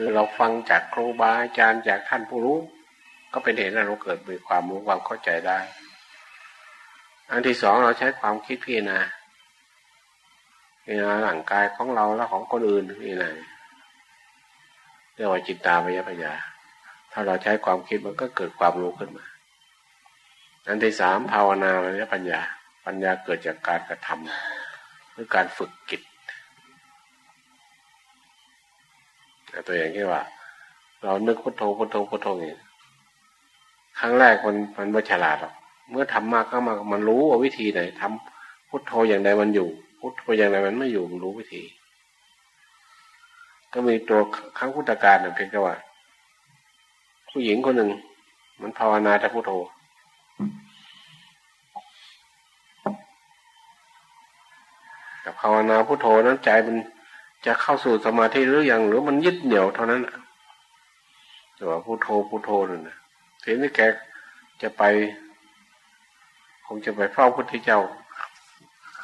คือเราฟังจากครูบาอาจารย์จากท่านผู้รู้ ก็เป็นเหตุให้เราเกิดมีความรู้ความเข้าใจได้ อันที่สองเราใช้ความคิดพิจารณาพิจารณาร่างกายของเราและของคนอื่นนี่นะเรียกว่าจิตตาปัญญาปัญญาถ้าเราใช้ความคิดมันก็เกิดความรู้ขึ้นมา อันที่สามภาวนาปัญญาปัญญาปัญญาเกิดจากการกระทำหรือการฝึกจิจ ตตัวอย่างที่ว่า เรานึกพุทโธพุทโธพุทโธอย่างนี้ครั้งแรกมันมันไม่ฉลาดหรอกเมื่อทำมากก็มามันรู้ว่าวิธีไหนทำพุทโธอย่างใดมันอยู่ พุทโธอย่างใดมันไม่อยู่มันรู้วิธี ก็มีตัวครั้งพุทธการเนี่ยเพียงแค่ว่า ผู้หญิงคนหนึ่ง มันภาวนาแต่พุทโธแต่ภาวนาพุทโธนั้นใจมัน จะเข้าสู่สมาธิหรือยังหรือมันยึดเหนี่ยวเท่านั้นแต่ว่าพุโทโธพุโทโธนั่นนะทีนี้แกจะไป คงจะไปเฝ้าพุทธเจ้า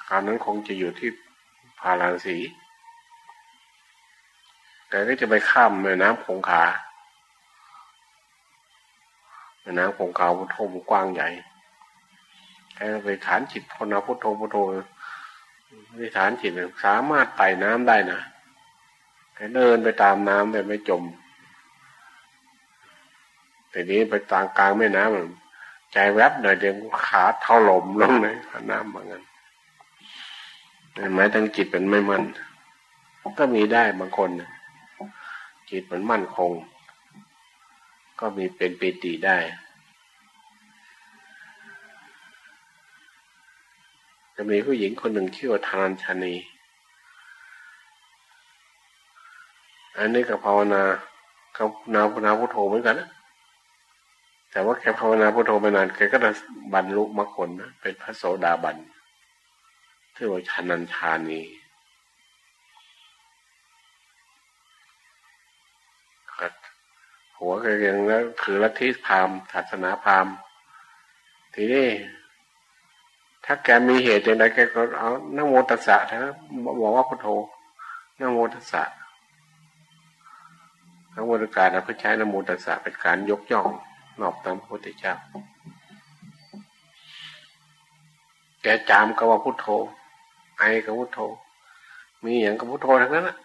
การนั้นคงจะอยู่ที่พาราสีแกก็จะไปข้ามแม่น้ำคงคาแม่น้ำคงคาพุทโธมกว้างใหญ่แกไปฐานจิตพนาพุทโธพุทโธในฐานจิตสามารถไต่น้ำได้นะ เดินไปตามน้ำแต่ไม่จม แต่นี้ไปตางกลางแม่น้ำใจแวบหน่อยเดียวขาเท่าลมลงเลยน้ำเหมือนกันเห็นไหมทั้งจิตเป็นไม่มั่นก็มีได้บางคนจิตมันมั่นคง ก็มีเป็นปิติได้ จะมีผู้หญิงคนหนึ่งชื่อว่าทานัญชนี อันนี้กับภาวนากับนาภาวนาพุทโธเหมือนกันนะแต่ว่าแค่ภาวนาพุทโธไปนานแกก็จะบรรลุมรรคผลนะเป็นพระโสดาบันชื่ว่าชานัญชานีหัวแกยังแล้วคือลัทธิพราหมณ์ศาสนาพราหมณ์ทีนี้ถ้าแกมีเหตุอย่างไรแกก็เอานโมตัสสะถ้าบอกว่าพุทโธนโมตัสสะ ทั้งวรการะเพื่อใช้นโมตัสสะเป็นการยกย่องนอบตามพระพุทธเจ้าแกจามก็ว่าพุทโธ ไอก็พุทโธ มีอย่างก็พุทโธทั้งนั้นนะ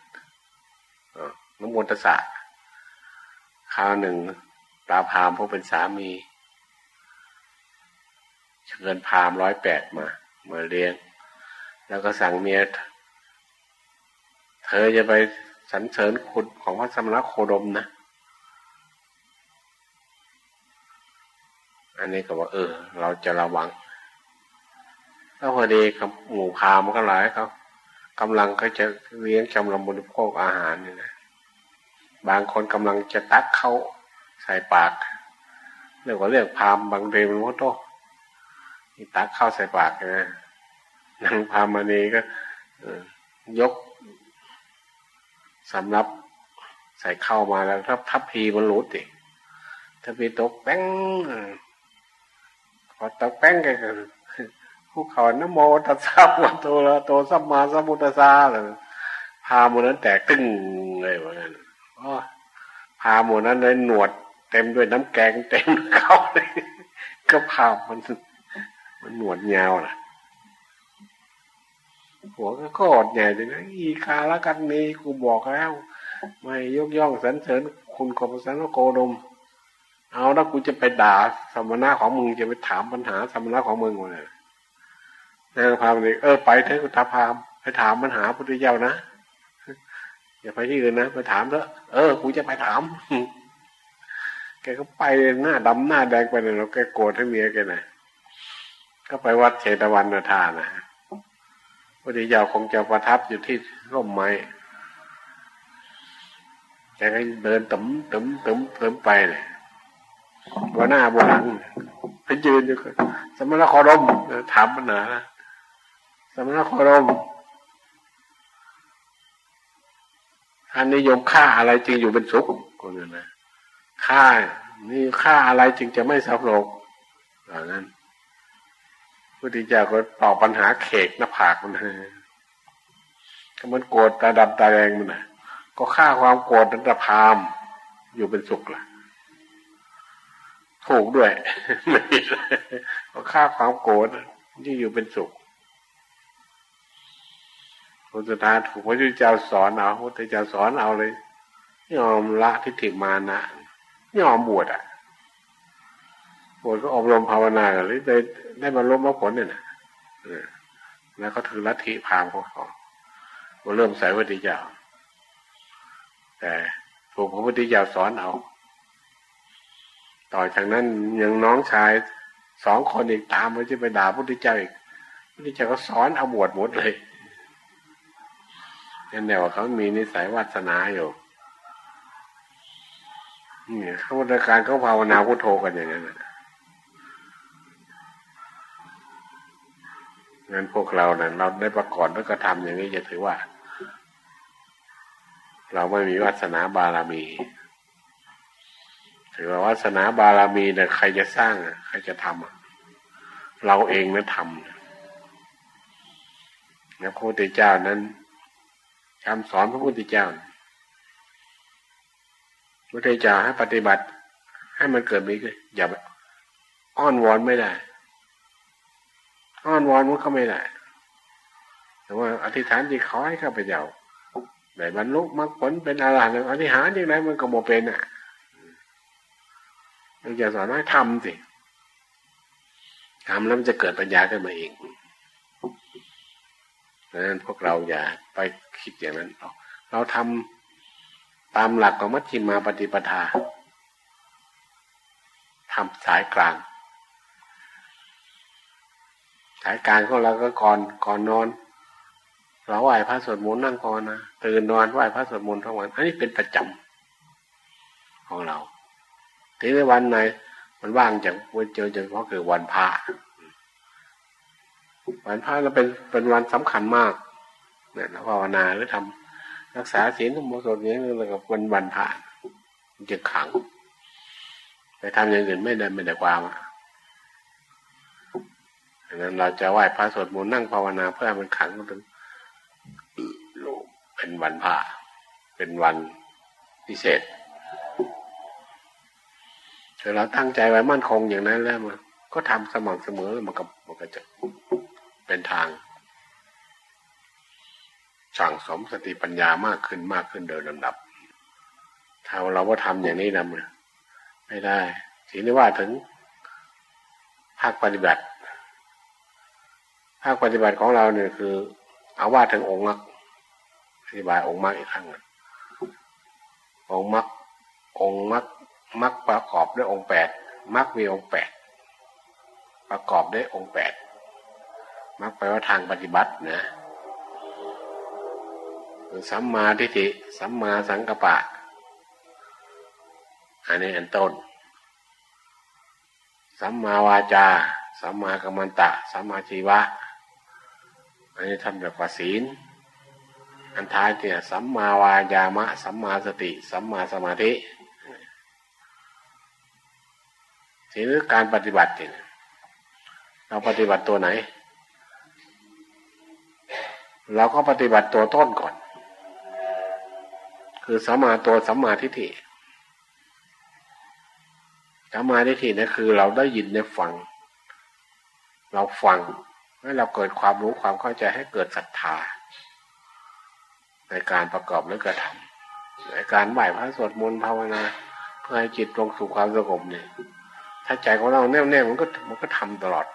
นโมตัสสะคราวหนึ่งตาพามผู้เป็นสามีเชิญพามร้อยแปดมา มาเรียนแล้วก็สั่งเมีย เธอจะไป สรรเสริญคุณของพระสมณโคดมนะ อันนี้ก็ว่า เออ เราจะระวังแล้วพอดีกับหมู่พามก็หลายเขากำลังก็จะเลี้ยงกำลังบริโภคอาหารนี่นะบางคนกำลังจะตักเข้าใส่ปากเรียกว่าเรียกพามบางเดมันว่าโตตักเข้าใส่ปากนะนางพามานีก็ยก สำรับใส่เข้ามาแล้วถ้าทัพพีมันหลุดดิทัพพีตกแป้งพอตกแป้งกันผู้เขานโมตัสสะวัตโตละโตสัมมาสัมพุทธัสสะเลยพาหมดนั้นแตกตึ้งเลยว่างั้นพาหมดนั้นเลยหนวด เต็มด้วยน้ำแกงเต็มเข้าเลยก็พามันมันหนวดยาวนะ หัวก็กอดใหญ่เลยนะอีคาละกันนี้กูบอกแล้ว ไม่ยกย่องสรรเสริญคุณกบสันโกดม เอาแล้วกูจะไปด่าสมณะของมึงจะไปถามปัญหาสมณะของมึงเลยนางพามเลยเออไปเถอะคุณตาพามไปถามปัญหาพุทธเจ้านะอย่าไปที่อื่นนะไปถามเถอะเออกูจะไปถามแกก็ไปหน้าดำหน้าแดงไปเลยแล้วแกโกรธให้เมียแกนะก็ไปวัดเชตวันนาทานะ พอดียาวคงจะประทับอยู่ที่ร่มไม้แกก็เดินตึมตึมตึมตึมไปเลยบนหน้าบนหลังไปยืนอยู่สมณโคดมถามปัญหาสมณโคดมท่านนิยมฆ่าอะไรจึงอยู่เป็นสุขคนนั้นนะฆ่านี่ฆ่าอะไรจึงจะไม่สับโลกอย่างนั้น พุทธเจ้าก็ตอบปัญหาเขกหน้าผากมันเลยก็มันโกรธตาดำตาแดงมันนะก็ฆ่าความโกรธนันตพาม อยู่เป็นสุขล่ะ ถูกด้วยไม่ก็ฆ่าความโกรธที่อยู่เป็นสุขพระสุธาถูกพระพุทธเจ้าสอนเอาพระพุทธเจ้าสอนเอาเลย ยอมละทิฏฐิมานะยอมบวชอะ บวชก็อบรมภาวนากันเลยได้ได้มาล้มมรรคผลเนี่ยนะเออแล้วก็ถือลัทธิพราหมณ์ของเขาก็เริ่มใส่พระพุทธเจ้าแต่ถูกพระพุทธเจ้าสอนเอา ต่อจากนั้นยังน้องชายสองคนอีกตามมาจะไปด่าพระพุทธเจ้าอีกพระพุทธเจ้าก็สอนเอาบวชหมดเลยนั่นแหละว่าเขามีนิสัยวาสนาอยู่นี่เขาในการเขาภาวนาพุทโธกันอย่างนั้นนะ งั้นพวกเราเนะ่ะเราได้ประกอบแล้วก็ทำอย่างนี้จะถือว่า เราไม่มีวาสนาบารมี ถือว่าวาสนาบารมีเนี่ยใครจะสร้างอะใครจะทำอะเราเองนะทำนะพระพุทธเจ้านั้นคำสอนพระพุทธเจ้าพระพุทธเจ้าให้ปฏิบัติ ให้มันเกิดมีขึ้นอย่าอ้อนวอนไม่ได้ อ้อนวอนมันก็ไม่ได้แต่ว่าอธิษฐานที่ขอให้ข้าพเจ้าได้บรรลุมรรคผลเป็นอะไรหนึ่งอธิษฐานอย่างไรมันก็โมเป็นอะมันจะสอนให้ทำสิทำแล้วมันจะเกิดปัญญาขึ้นมาเองดังนั้นพวกเราอย่าไปคิดอย่างนั้นเราทำตามหลักของมัชฌิมาปฏิปทาทำสายกลาง สายกางของเราก็ก่อนก่อนนอน เราไหว้พระสวดมนต์นั่งภาวนาตื่นนอนไหว้พระสวดมนต์ทั้งวัน อันนี้เป็นประจำของเราทีในวันไหนมันว่างจากวันเจอเฉพาะคือวันพระวันพระเราเป็นเป็นวันสำคัญมากเนี่ยเราภาวนาหรือทำรักษาศีลทั้งหมดส่วนนี้แล้วกับวันวันพระมันจะขังไปทำอย่างอื่นไม่ได้ไม่ได้ความอะ ดังนั้นเราจะไหว้พระสวดมนต์นั่งภาวนาเพื่อมันขังถึงเป็นวันพระเป็นวันพิเศษถ้าเราตั้งใจไว้มั่นคงอย่างนั้นแล้วมันก็ทำสม่ำเสมอมันก็มันก็จะเป็นทาง สั่งสมสติปัญญามากขึ้นมากขึ้นโดยลำดับ ถ้าเราว่าทำอย่างนี้นะมันไม่ได้ทีนี้ว่าถึงภาคปฏิบัติ ภาคปฏิบัติของเราเนี่ยคือ เอาว่าถึงองค์มรรคอธิบายองค์มรรคอีกครั้งหนึ่งองค์มรรคองค์มรรคมรรคประกอบด้วยองค์แปดมรรคมีองค์แปดประกอบด้วยองค์แปดมรรคแปลว่าทางปฏิบัตินะสัมมาทิฏฐิสัมมาสังกัปปะ อันนี้อันต้น สัมมาวาจา สัมมากัมมันตะ สัมมาชีวะ อันนี้ทำแบบว่าศีล อันท้ายเนี่ยสัมมาวายามะ สัมมาสติ สัมมาสมาธิทีนี้การปฏิบัติเนี่ยเราปฏิบัติตัวไหน เราก็ปฏิบัติตัวต้นก่อน คือสัมมาตัวสัมมาทิฏฐิสัมมาทิฏฐินี่คือเราได้ยินได้ฟัง เราฟัง ให้เราเกิดความรู้ความเข้าใจให้เกิดศรัทธา ในการประกอบและกระทำในการไหว้พระสวดมนต์ภาวนา เพื่อให้จิตลงสู่ความสงบเนี่ยถ้าใจของเราแน่วแน่มันก็มันก็ทำตลอด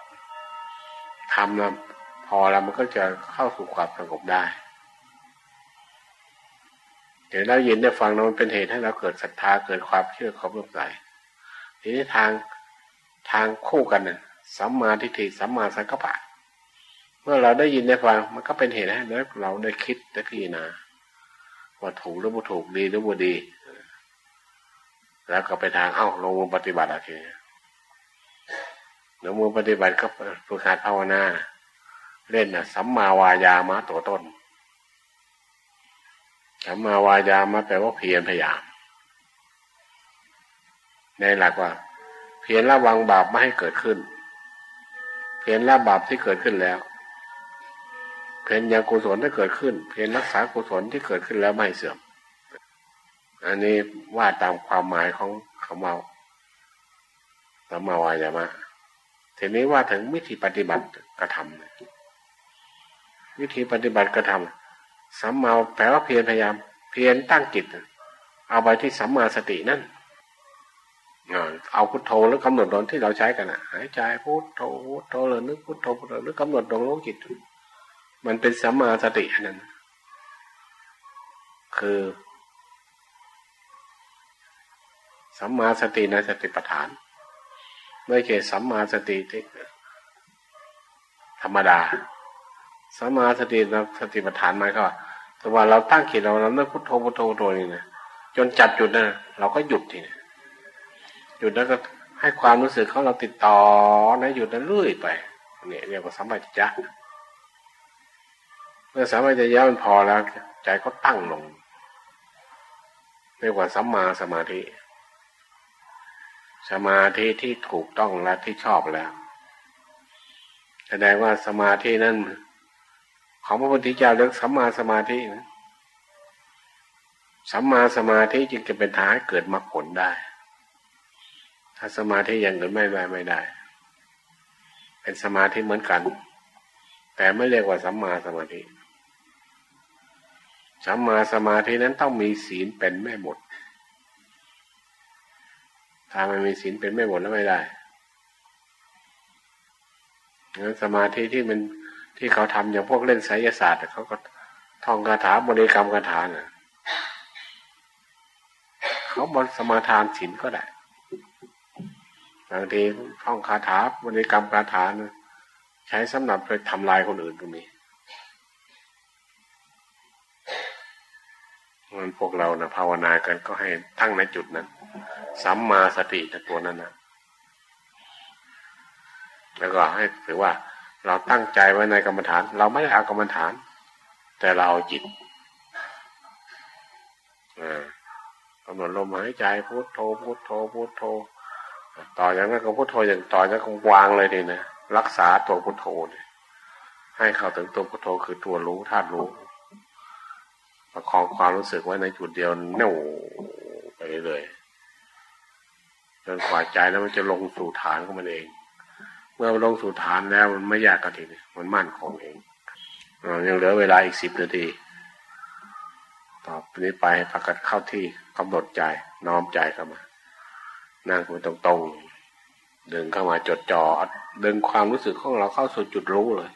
ทำแล้วพอแล้วมันก็จะเข้าสู่ความสงบได้เดี๋ยวเราเยินได้ฟังเรามันเป็นเหตุให้เราเกิดศรัทธาเกิดความเชื่อความเลื่อมใสทีนี้ทางทางคู่กันน่ะสัมมาทิฏฐิสัมมาสังกัปปะ เมื่อเราได้ยินได้ฟังมันก็เป็นเหตุให้เราได้คิดได้พิจารณาว่าถูกหรือไม่ถูกดีหรือไม่ดี แล้วก็ไปทางเอ้าลงมือปฏิบัติอะไรลงมือปฏิบัติก็ฝึกหัดภาวนา เล่นนะสัมมาวายามะตัวต้นสัมมาวายามะแปลว่าเพียรพยายาม ในหลักว่า เพียรระวังบาปไม่ให้เกิดขึ้น เพียรละบาปที่เกิดขึ้นแล้ว เพียรยังกุศลที่เกิดขึ้น เพียรรักษากุศลที่เกิดขึ้นแล้วไม่เสื่อม อันนี้ว่าตามความหมายของคำว่าสัมมาวายามะทีนี้ว่าถึงวิธีปฏิบัติกระทำวิธีปฏิบัติกระทำสัมมาแปลว่าเพียรพยายาม เพียรตั้งจิต เอาไปที่สัมมาสตินั่นเอาพุทโธหรือกำหนดลมที่เราใช้กันอะหายใจพุทโธพุทโธหรือนึกพุทโธพุทโธหรือกำหนดลมรู้จิต มันเป็นสัมมาสติอันนั้น คือสัมมาสติในสติปัฏฐาน ไม่ใช่สัมมาสติที่ธรรมดาสัมมาสติในสติปัฏฐานหมายก็แต่ว่าเราตั้งจิตเราเราเลิกพุทโธพุทโธพุทโธนี่นะจนจับจุดนะเราก็หยุดทีนะหยุดแล้วก็ให้ความรู้สึกของเราติดต่อนะหยุดนั้นเรื่อยไปเนี่ยเรียกว่าสัมปชัญญะ มื่อสัมปชัญญะมันพอแล้ว ใจก็ตั้งลงเรียกว่าสัมมาสมาธิ สมาธิที่ถูกต้องและที่ชอบแล้วแสดงว่าสมาธินั้นของพระพุทธเจ้าเรียกสัมมาสมาธินะสัมมาสมาธิจึงจะเป็นทางให้เกิดมรรคผลได้ ถ้าสมาธิย่างอื่นไม่ได้ไม่ได้ เป็นสมาธิเหมือนกัน แต่ไม่เรียกว่าสัมมาสมาธิ สัมมาสมาธินั้นต้องมีศีลเป็นแม่หมดถ้าไม่มีศีลเป็นแม่หมดแล้วไม่ได้งั้นสมาธิที่มันที่เขาทำอย่างพวกเล่นไสยศาสตร์เขาก็ท่องคาถาบริกรรมคาถาเน่ะเขาบนสมาทานศีลก็ได้บางทีท่องคาถาบริกรรมคาถานะใช้สำหรับไปทำลายคนอื่นก็มี มันพวกเรานะภาวนากันก็ให้ตั้งในจุดนั้นสัมมาสติตัวนั้นนะแล้วก็ให้ถือว่าเราตั้งใจไว้ในกรรมฐาน เราไม่ได้เอากรรมฐาน แต่เราเอาจิตอากำหนดลมหายใจพุทโธพุทโธพุทโธ ต่อจากนั้นก็พุทโธอย่างต่อจากนั้นก็วางเลยดีนะรักษาตัวพุทโธให้เข้าถึงตัวพุทโธคือตัวรู้ธาตุรู้ ประคองความรู้สึกไว้ในจุดเดียวแน่วไปเลยจนกว่าใจแล้วมันจะลงสู่ฐานของมันเอง เมื่อมันลงสู่ฐานแล้วมันไม่ยากกระทีมันมั่นคงเองยังเหลือเวลาอีกสิบนาทีต่อไปนี้ไปพักกันเข้าที่กำหนดใจน้อมใจเข้ามา นั่งไปตรงๆดึงเข้ามาจดจอ่อดึงความรู้สึกของเราเข้าสู่จุดรู้เลย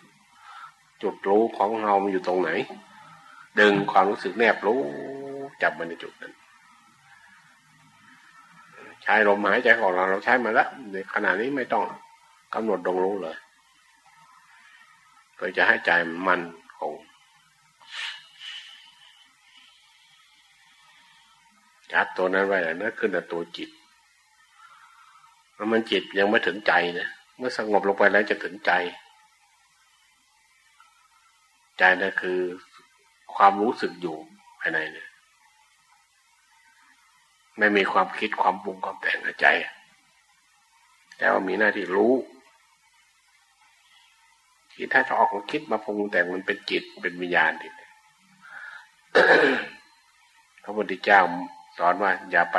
จุดรู้ของเรามันอยู่ตรงไหน ดึงความรู้สึกแนบรู้จับมันในจุดนั้น ใช้ลมหายใจของเราเราใช้มาแล้วในขณะนี้ไม่ต้องกำหนดดงรู้เลยเพื่อจะให้ใจมันคงจับตัวนั้นไว้นั่นคือตัวจิตแล้วมันจิตยังไม่ถึงใจนะเมื่อสงบลงไปแล้วจะถึงใจ ใจนั่นคือ ความรู้สึกอยู่ภายในเนี่ยไม่มีความคิดความปรุงความแต่งในใจ แต่ว่ามีหน้าที่รู้ที่ถ้าจะออกของคิดมาปรุงแต่งมันเป็นจิตเป็นวิญญาณทีพระพุทธเจ้าสอนว่า อย่าไป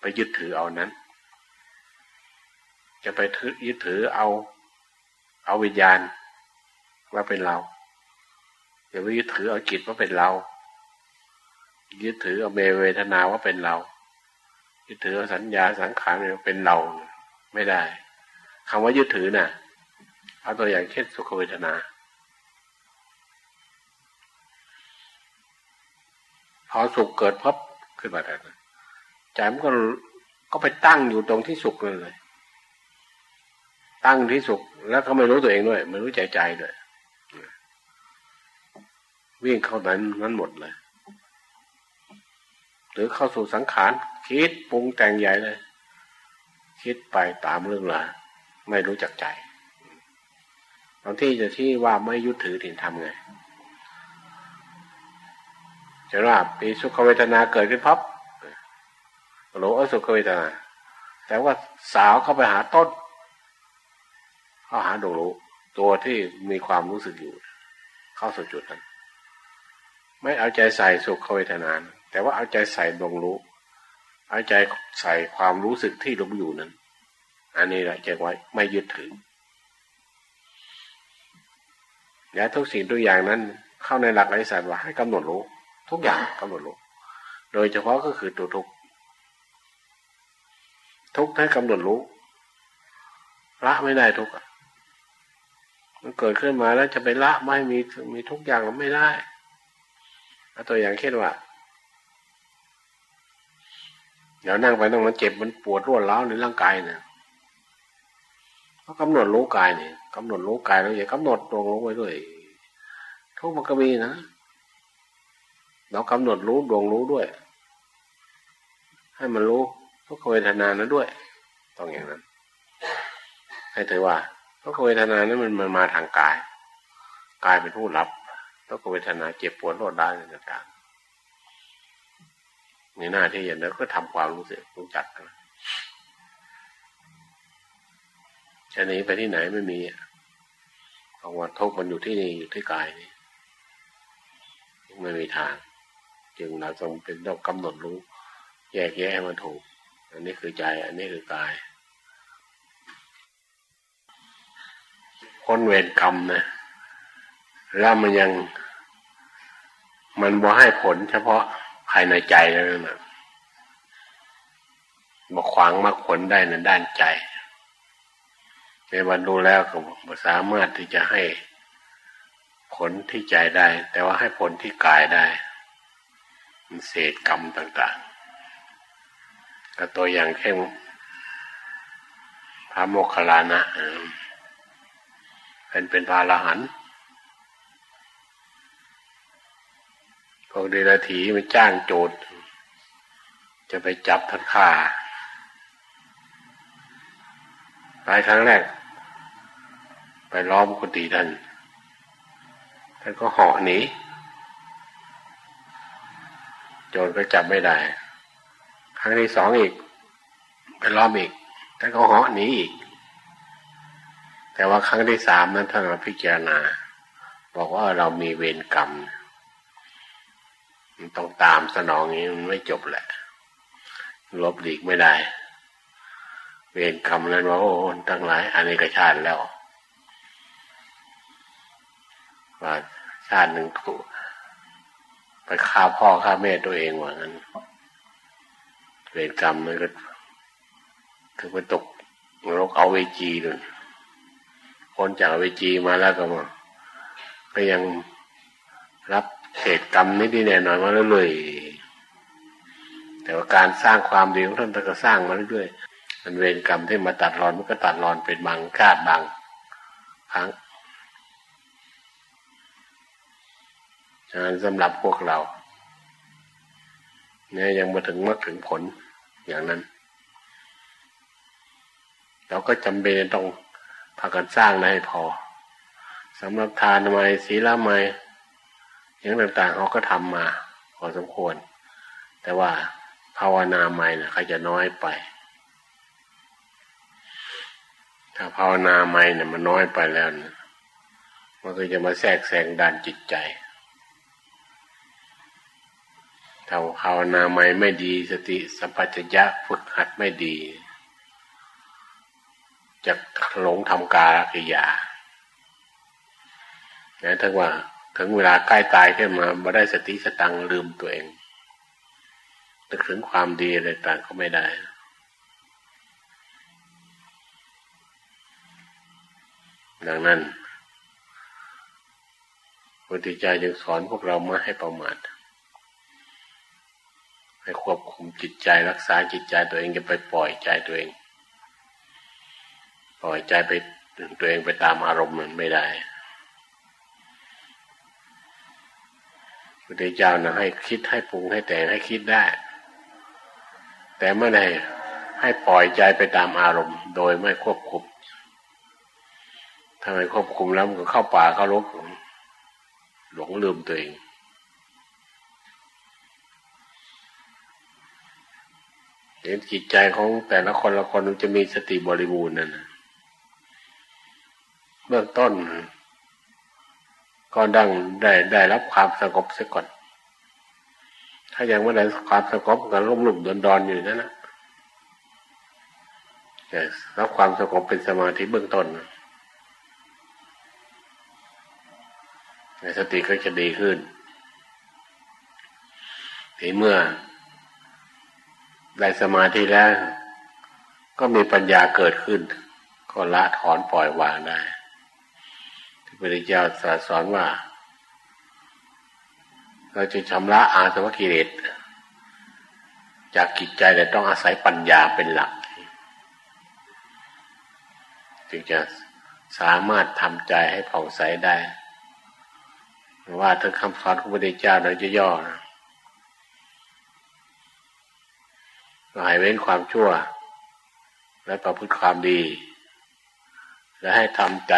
ไปยึดถือเอานั้น จะไปยึดถือเอา เอาวิญญาณว่าเป็นเรา อย่าไปยึดถือเอาจิตว่าเป็นเรา ยึดถือเอาเมเวทนาว่าเป็นเรา ยึดถือเอาสัญญาสังขารว่าเป็นเรา ไม่ได้คำว่ายึดถือน่ะเอาตัวอย่างเช่นสุขเวทนา พอสุขเกิดพบขึ้นมาแล้วใจมันก็ก็ไปตั้งอยู่ตรงที่สุขเลยเลย ตั้งที่สุขแล้วก็ไม่รู้ตัวเองด้วย ไม่รู้ใจใจด้วย วิ่งเข้านั้นนั้นหมดเลย หรือเข้าสู่สังขาร คิดปรุงแต่งใหญ่เลย คิดไปตามเรื่องราวไม่รู้จักใจบางที่จะที่ว่าไม่ยุดถือถิ่นทำไงจะว่าปีสุขเวทนาเกิดขึ้นพับรู้อสุขเวทนา แต่ว่าสาวเข้าไปหาต้น เข้าหาดวงรู้ตัวที่มีความรู้สึกอยู่ เข้าสู่จุดนั้น ไม่เอาใจใส่สุขเวทนานแต่ว่าเอาใจใส่ดวงรู้ เอาใจใส่ความรู้สึกที่รู้อยู่นั้น อันนี้แหละจไว้ไม่ยึดถือ และทุกสิ่งทุกอย่างนั้น เข้าในหลักอริสัจว่าให้กำหนดรู้ ทุกอย่างกำหนดรู้ โดยเฉพาะก็คือตัวทุกทุกให้กำหนดรู้ละไม่ได้ทุกมันเกิดขึ้นมาแล้วจะไปละไม่มีมีทุกอย่างไม่ได้ ตัวอย่างเช่นว่าเดี๋ยวนั่งไปนั่งมันเจ็บมันปวดรวดร้าวในร่างกายเนี่ยก็กำหนดรู้กายเนี่ยกำหนดรู้กายแล้วอย่ากำหนดตรงลงไว้ด้วยทุกมันก็มีนะเรากำหนดรู้ดวงรู้ด้วย ให้มันรู้ทุกเวทนานั้นด้วยต้องอย่างนั้น ให้ถือว่าทุกเวทนานั้นมันมันมาทางกาย กายเป็นผู้รับ ทุกเวทนาเจ็บปวดรวดร้าวต่างๆมีหน้าที่อย่างนั้นก็ทำความรู้สึกรู้จักกันจะหนีไปที่ไหนไม่มีเพราะว่าทุกมันอยู่ที่นี่อยู่ที่กายนี่ไม่มีทาง จึงเราจงเป็นต้องกำหนดรู้ แยกแยะให้มันถูก อันนี้คือใจ อันนี้คือกายพ้นเวรกรรมนะ แล้วมันยัง มันบ่ให้ผลเฉพาะภายในใจแล้วนะบอกขวางมรรคผลได้ในด้านใจ ในวันดูแล้วก็สามารถที่จะให้ผลที่ใจได้ แต่ว่าให้ผลที่กายได้มันเศษกรรมต่าง ๆ ก็ตัวอย่างเช่นพระโมคคัลลานะเป็นเป็นพาลหันพ วกเดรัจฉีมันจ้างโจรจะไปจับท่านฆ่าไปครั้งแรก ไปล้อมกุฏิท่านท่านก็เหาะหนีโจรก็จับไม่ได้ ครั้งที่สองอีก ไปล้อมอีกท่านก็เหาะหนีอีก แต่ว่าครั้งที่สามนั้นท่านพิจารณา บอกว่าเรามีเวรกรรม มันต้องตามสนองนี้มันไม่จบแหละ ลบหลีกไม่ได้ เวรกรรมนั้นว่าโอ้ตั้งหลายอันนี้ก็ชาติแล้วว่าชาติหนึ่งถูกไปฆ่าพ่อฆ่าแม่ตัวเองว่างั้น เวรกรรมมันก็ถึงไปตกนรกเอาเวจีเลยคนจากเวจีมาแล้วก็มาก็ยังรับ เศษกรรมนิดๆแน่นอนมาเรื่อยๆแต่ว่าการสร้างความดีของท่านก็สร้างมาเรื่อยๆมันเวรกรรมที่มาตัดรอนมันก็ตัดรอนเป็นบางคาดบางครั้งฉะนั้นสำหรับพวกเราเนี่ยยังมาถึงมรรคถึงผลอย่างนั้น เราก็จำเป็นต้องพากันสร้างให้พอสำหรับทานไมศีลไม อย่างต่างๆเขาก็ทำมาพอสมควร แต่ว่าภาวนาไมเนี่ยเขาจะน้อยไป ถ้าภาวนาไม่เนี่ยมันน้อยไปแล้วนะมันก็จะมาแทรกแซงด้านจิตใจถ้าภาวนาไม่ไม่ดีสติสัมปชัญญะฝึกหัดไม่ดี จะหลงทำกาลกิยานี่ยถึงว่า ถึงเวลาใกล้ตายขึ้นมาม่ได้สติสตังลืมตัวเองนึกถึงความดีอะไรต่างก็ไม่ได้ ดังนั้นพระพุทธเจ้าจึงสอนพวกเราไม่ให้ประมาทให้ควบคุมจิตใจรักษาจิตใจตัวเองจะไปปล่อยใจตัวเอง ปล่อยใจไปตัวเองไปตามอารมณ์มันไม่ได้ พุทธเจ้านะให้คิดให้ปรุงให้แต่งให้คิดได้ แต่ไม่ได้ให้ปล่อยใจไปตามอารมณ์ โดยไม่ควบคุมถ้าไมควบคุมแล้วมันก็เข้าป่าเข้ารกหลงลืมตัวเองเห็นจิตใจของแต่ละคนละคนมันจะมีสติบริบูรณ์นั่นเบื้องต้น ก็ดังได้ได้รับความสงบเสียก่อน ถ้ายังไม่ได้ความสงบก็ลุ่มหลุมดอนดอนอยู่นั่นนะรับความสงบเป็นสมาธิเบื้องต้นในสติก็จะดีขึ้นทีเมื่อ ได้สมาธิแล้ว ก็มีปัญญาเกิดขึ้น ก็ละถอนปล่อยวางได้ พุทธเจ้าตรัสสอนว่า เราจะชำระอาสวะกิเลสจากกิจใจแต่ต้องอาศัยปัญญาเป็นหลักจึงจะสามารถทำใจให้ผ่องใสได้ ว่าถึงคำสอนของพระพุทธเจ้าโดยย่อๆนะก็ให้เว้นความชั่ว และประพฤติความดี และให้ทำใจ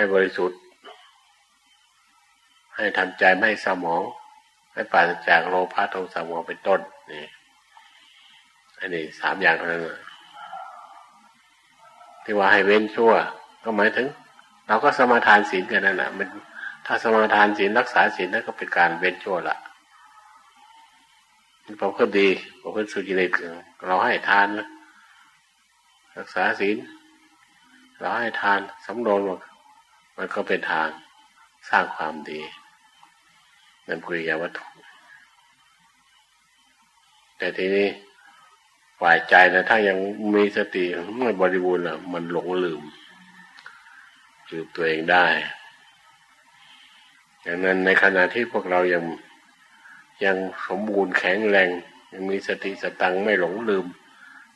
ให้บริสุทธิ์ ให้ทำใจไม่สมองให้ปราศจากโลภะโทสะโมเป็นต้นนี่อันนี้สามอย่างเท่านั้นที่ว่าให้เว้นชั่ว ก็หมายถึง เราก็สมาทานศีลกันนั่นแหละมันถ้าสมาทานศีลรักษาศีลนั่นก็เป็นการเว้นชั่วละประพฤติดีประพฤติสุจริตเราให้ทานนะรักษาศีลเราให้ทานสำรวม มันก็เป็นทางสร้างความดีนั่นคุยกับวัตถุ แต่ทีนี้ฝ่ายใจนะถ้ายังมีสติไม่บริบูรณ์อะ มันหลงลืมลืมตัวเองได้ดังนั้นในขณะที่พวกเรายังยังสมบูรณ์แข็งแรง ยังมีสติสตังไม่หลงลืม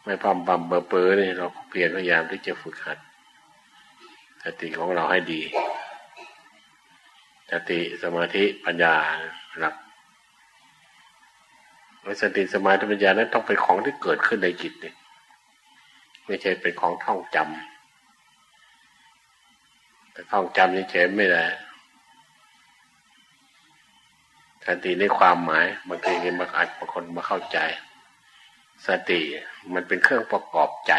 ไม่พัมปัมเบอเปอนี่เราเปลี่ยนพยายามที่จะฝึกหัด สติของเราให้ดี สติสมาธิปัญญาหลักสติสมาธิปัญญานั้นต้องเป็นของที่เกิดขึ้นในจิตเนี่ยไม่ใช่เป็นของท่องจำแต่ท่องจำเฉยๆไม่ได้สติในความหมายบางทีบางอาจบางคนมาเข้าใจ สติมันเป็นเครื่องประกอบใจ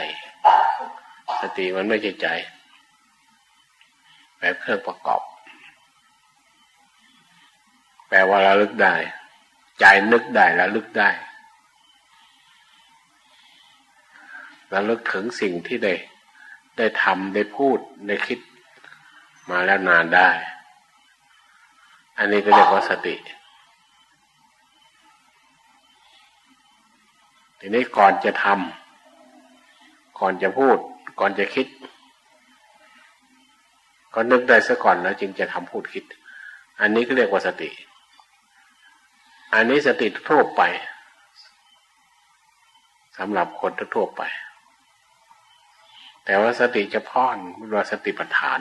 สติมันไม่ใช่ใจ แปลเครื่องประกอบ แปลว่าระลึกได้ ใจนึกได้ระลึกได้ระลึกถึงสิ่งที่ได้ ได้ทำได้พูดได้คิดมาแล้วนานได้ อันนี้ก็เรียกว่าสติ ทีนี้ก่อนจะทำก่อนจะพูด ก่อนจะคิด ก็นึกได้ซะก่อนแล้วจึงจะทำพูดคิด อันนี้ก็เรียกว่าสติ อันนี้สติทั่วไปสำหรับคนทั่วไป แต่ว่าสติเฉพาะเรียกว่าสติปัฏฐาน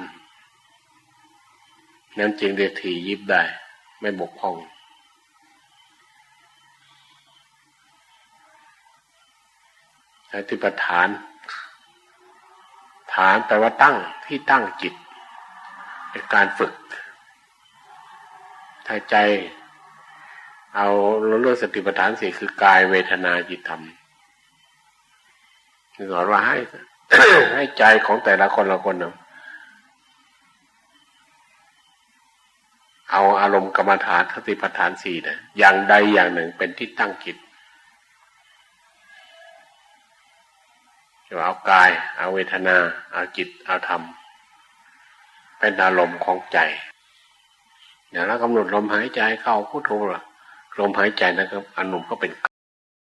นั่นจริงเรียกทียิบได้ ไม่บกพร่องสติปัฏฐาน ฐานแปลว่าตั้งที่ตั้งจิต เป็นการฝึก ถ้าใจเอาเรื่องสติปัฏฐานสี่คือกายเวทนาจิตธรรมสอนว่าให้ให้ใจของแต่ละคนละคนนะเอาอารมณ์กรรมฐานสติปัฏฐานสี่นะอย่างใดอย่างหนึ่งเป็นที่ตั้งจิตจะเอากาย เอาเวทนา เอาจิต เอาธรรม เป็นอารมณ์ของใจอย่างเรากำหนดลมหายใจเข้าพุทโธลมหายใจนะครับอารมณ์ก็เป็น